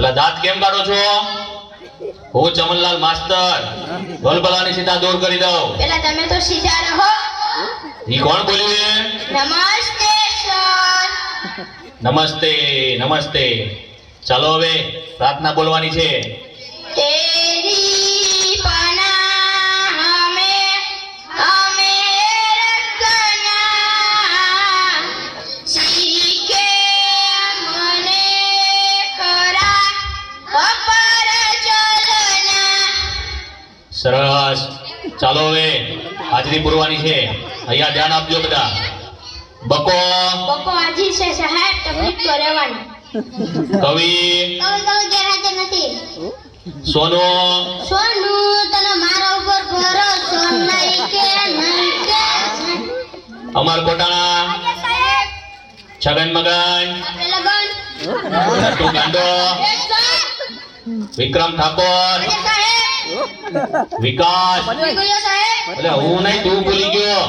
એટલે દાંત કેમ કાઢો છો? હું ચમનલાલ માસ્તર. ગલબલાની સીધા દૂર કરી દઉં. પેલા તમે તો સીધા રહો. ઈ કોણ બોલ્યું એ? નમસ્તે સર. નમસ્તે નમસ્તે. ચાલો હવે પ્રાર્થના બોલવાની છે. તેરી ચાલો હવે હાજરી પૂરવાની છે. અહીંયા ધ્યાન આપજો બધા. બકો. બકો હાજી છે સાહેબ તકલીફ તો રહેવાની. કવિ. કવિ કવિ ગેરહાજર નથી? સોનો. સોનુ તને મારા ઉપર ભરોસો નહીં કે નહીં કે અમાર કોટાણા છગન મગન. લગન. ગાંડો. વિક્રમ ઠાકોર. વિકાસ. એટલે હું નહીં તું ભૂલી ગયો.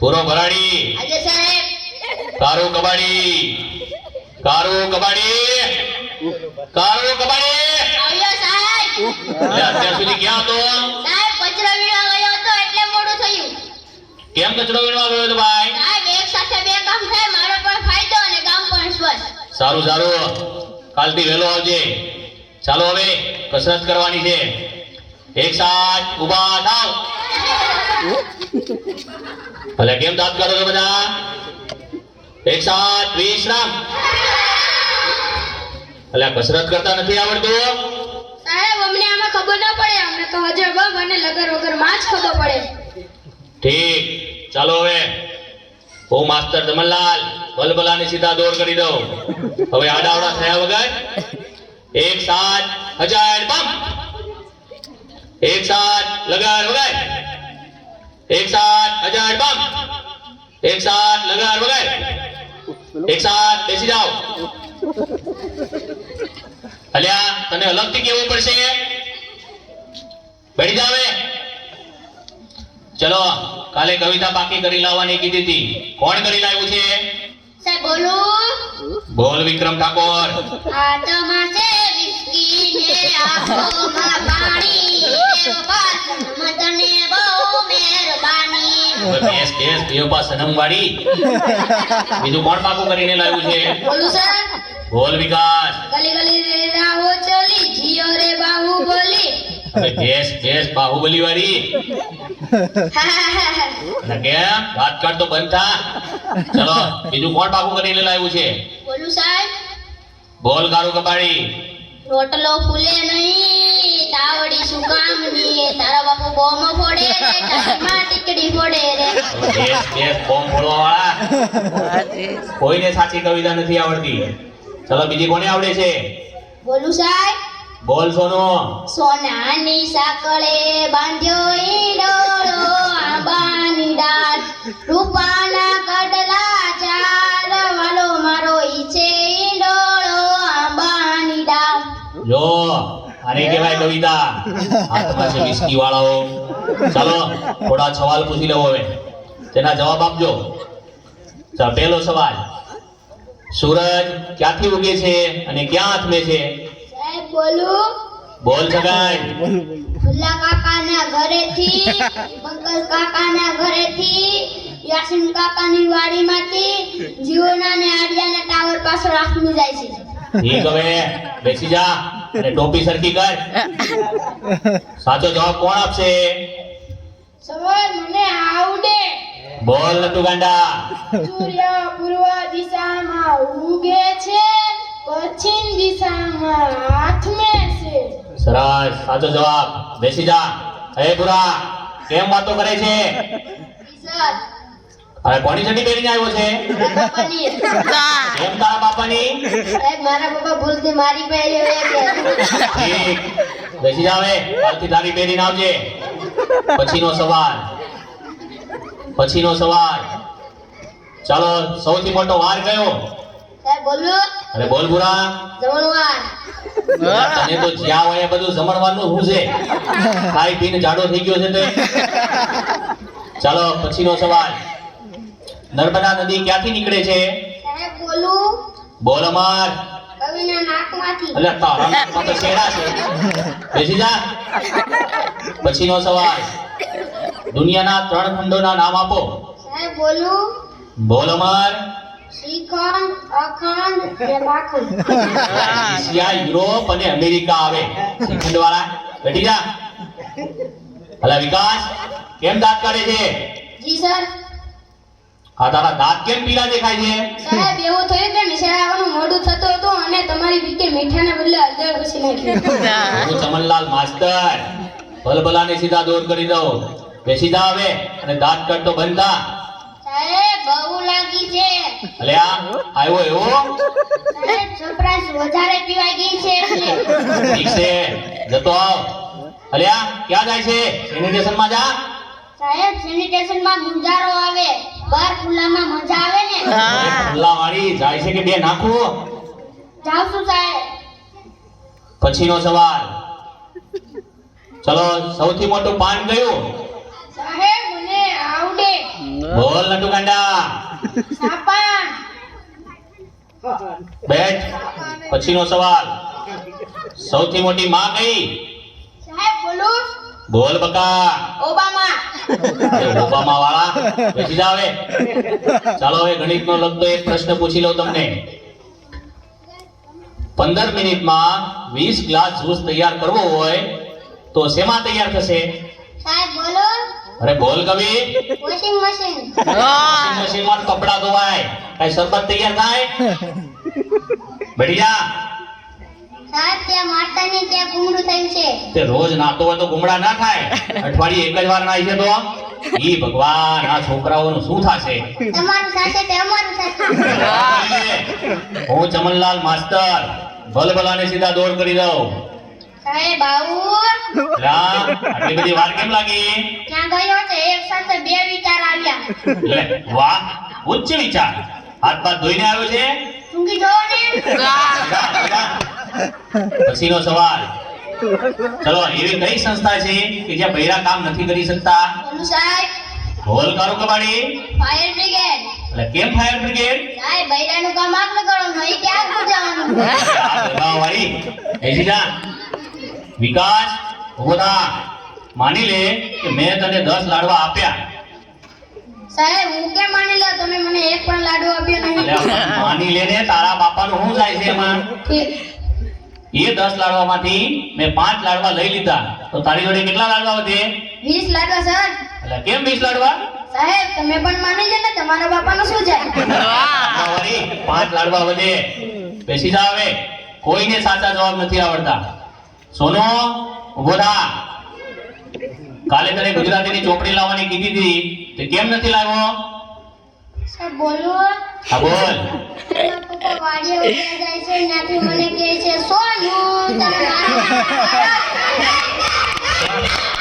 પૂરો ભરાડી કારો કબાડી. કારો કબાડી. કારો કબાડી. અત્યાર સુધી ક્યાં હતો? કેમ કચરો વીણવા ગયો હતો ભાઈ? સાહેબ એક સાથે બે કામ થાય મારો પણ ફાયદો અને ગામ પણ સ્વસ્થ. સારું સારું. કાલથી વહેલો આવજે. ચાલો હવે કસરત કરવાની છે. એક સાથ ઊભા થાવ ભલે કેમ દાંત કરો છો બધા? એક સાથ વિશ્રામ એટલે કસરત કરતા નથી આવડતું. સાહેબ અમને આમાં ખબર ન પડે. અમને તો હજર બગ અને લગર વગરમાં જ ખબર પડે. ઠીક. ચાલો હવે. હું માસ્ટર ધમનલાલ બલબલાને સીધા દોર કરી દઉં. હવે આડાવડા થયા વગર. એક સાત હજાર પંપ એક સાથ લગાર વગાય એક સાથ હજાર બમ. એક સાથ લગાર વગાય એક સાથ બેસી જાઓ. અલ્યા તને અલગથી કેવું પડશે બેઠી જાવે ચલો કાલે કવિતા પાકી કરી લાવવાની કીધી હતી. કોણ કરી લાવ્યું છે? સાહેબ બોલો. બોલ વિક્રમ ઠાકોર. હાથમાં છે વિસ્કી ને આંખોમાં પાણી. બેસ બેસ વાળી. બીજું કોણ પાકું કરીને લાવ્યું છે? બોલું સર. બોલ વિકાસ. ગલી ગલી રે રાહો ચલી જીઓ રે બાહુ બોલી બેસ બેસ બાહુબલી વાળી. અને કેમ વાત કર તો બંધ થા. ચલો બીજું કોણ પાકું કરીને લાવ્યું છે? બોલું સાહેબ. બોલ ગારું કબાડી રોટલો ફૂલે નહીં. તાવડી શું કામની તારા બાપુ બોમ્બ ફોડે રે ટાઈમાં ટીકડી ફોડે રે. બેસ બેસ બોમ ફોડવા વાળા કોઈને સાચી કવિતા નથી આવડતી. ચલો બીજી કોને આવડે છે? બોલું સાહેબ. બોલ સોનો. સોનાની સાકળે બાંધ્યો ઈડોળો આંબાની ડાળ. રૂપાના કડલા ચાર વાલો મારો ઈ ઈડોળો આંબાની ડાળ. જો આને કહેવાય કવિતા. હાથમાં છે વિસ્કી વાળાઓ. ચાલો થોડા સવાલ પૂછી લેવો હવે. તેના જવાબ આપજો. પહેલો સવાલ. સૂરજ ક્યાંથી ઉગે છે અને ક્યાં આથમે છે? બોલ. છગન ભુલ્લા કાકાના ઘરેથી પંકજ કાકાના ઘરેથી યાસીન કાકાની વાડીમાંથી જીઓના ને આડિયાના ટાવર પાછળ રાખવું જાય છે. ઠીક હવે બેસી જા. અને ટોપી સરખી કર. સાચો જવાબ કોણ આપશે? સવાલ મને આવડે. બોલ નટુ ગાંડા. સૂર્ય પૂર્વ દિશામાં ઉગે છે પશ્ચિમ દિશામાં આથમે છે સરસ સાચો જવાબ. બેસી જા. હે પુરા કેમ વાતો કરે છે? સર હવે કોની ચડ્ડી પહેરીને આવ્યો છે? એમ તારા બાપાની? સાહેબ મારા બાપા ભૂલથી મારી પહેરી હોય બેસી જા કાલથી તારી પહેરીને આવજે. પછીનો સવાલ. પછીનો સવાલ. ચાલો સૌથી મોટો વાર કયો? સાહેબ બોલું. અરે બોલ બુરા. તને તો જ્યાં હોય એ બધું જમણવાનું શું છે? ખાઈ પીને જાડો થઈ ગયો છે તે. ચાલો પછીનો સવાલ. નર્મદા નદી ક્યાંથી નીકળે છે? બોલું. અમાર એટલે તારા નાકમાં તો શેરા છે. બેસી જા. પછીનો સવાલ. દુનિયાના ત્રણ ખંડોના નામ આપો. બોલું. બોલ અમર શ્રીખંડ અખંડ કે એશિયા યુરોપ અને અમેરિકા આવે. શ્રીખંડ વાળા બેઠી જા. વિકાસ કેમ દાંત કાઢે છે? જી સર. આ તારા દાંત કેમ પીળા દેખાય છે? સાહેબ એવું થયું કે નિશાળાવાનું મોડું થતું હતું અને તમારી વિકે મીઠાના બદલે હળદર ઘસી નાખ્યું હું ચમનલાલ માસ્તર. ભલભલાને સીધા દૂર કરી દો બે સીધા આવે અને દાંત કાઢતો બંધ થા. સાહેબ બહુ લાગી છે. અલે આ આવ્યો એવો? સાહેબ સરપ્રાઈઝ વધારે પીવાઈ ગઈ છે ઠીક છે જતો આવ. અલ્યા ક્યાં જાય છે? સેનિટેશનમાં જા. સાહેબ સેનિટેશનમાં ગુંજારો આવે. બાર ખુલ્લામાં મજા આવે ને? ખુલ્લા વાળી જાય છે કે બે? નાખો. જાવ છું સાહેબ. પછીનો સવાલ. ચલો સૌથી મોટું પાન કયું? સાહેબ મને આવડે. બોલ નટુ કાંડા સાપાન. બેઠ પછીનો સવાલ. સૌથી મોટી માં કઈ? સાહેબ બોલું. બોલ બકા. ઓબામા. ઓબામા વાળા બેસી જાવ ચાલો હવે ગણિતનો લગતો એક પ્રશ્ન પૂછી લઉં તમને. પંદર મિનિટમાં વીસ ગ્લાસ જ્યુસ તૈયાર કરવો હોય તો શેમાં તૈયાર થશે? સાહેબ બોલો. અરે બોલ કવિ. Washing machine. વોશિંગ તો કપડા ધોવાય. કઈ શરબત તૈયાર થાય? બેઠી જા. સાહેબ ત્યાં માતાની ત્યાં કુમડું થયું છે. તે રોજ નાતો હોય તો ગુમડા ના થાય. અઠવાડિયે એક જ વાર નાઈ છે તો? ઈ ભગવાન આ છોકરાઓનું શું થશે? તમારું સાથે તે અમારું સાથે હું ચમનલાલ માસ્તર ભલભલાને સીધા દોડ કરી દઉં. સાહેબ આવું? લા, આટલી બધી વાર કેમ લાગી? ત્યાં ગયો છે એક સાથે બે વિચાર આવ્યા. વાહ ઉચ્ચ વિચાર. હાથ પાથ ધોઈને આવ્યો છે? ઊંઘી જોવો ને. જા, જા. પછીનો સવાલ. ચલો એવી કઈ સંસ્થા છે કે જ્યાં બૈરા કામ નથી કરી શકતા? ઢોલ કારો કબાડી? Fire brigade. એટલે કેમ ફાયર બ્રિગેડ? સાહેબ બૈરાનું કામ આગળ કરવાનું હોય ક્યાં પૂજાવાનું વાળી. એજી જા વિકાસ ઊભો માની લે કે મેં તને દસ લાડવા આપ્યા. સાહેબ હું કેમ માની લે? તમે મને એક પણ લાડુ આપ્યો નહીં. માની લે ને તારા બાપાનું શું જાય છે એમાં? એ દસ લાડવામાંથી મેં પાંચ લાડવા લઈ લીધા. તો તારી જોડે કેટલા લાડવા વધે? વીસ લાડવા સર. એટલે કેમ વીસ લાડવા? સાહેબ તમે પણ માની લો ને તમારા બાપાનો શું જાય? પાંચ લાડવા વધે. બેસી જા હવે. કોઈને સાચા જવાબ નથી આવડતા. સોનો ઊભો થા. કાલે તને ગુજરાતીની ચોપડી લાવવાની કીધી હતી. તે કેમ નથી લાવ્યો? બોલો. હા બોલ. મને કહે છે સોનું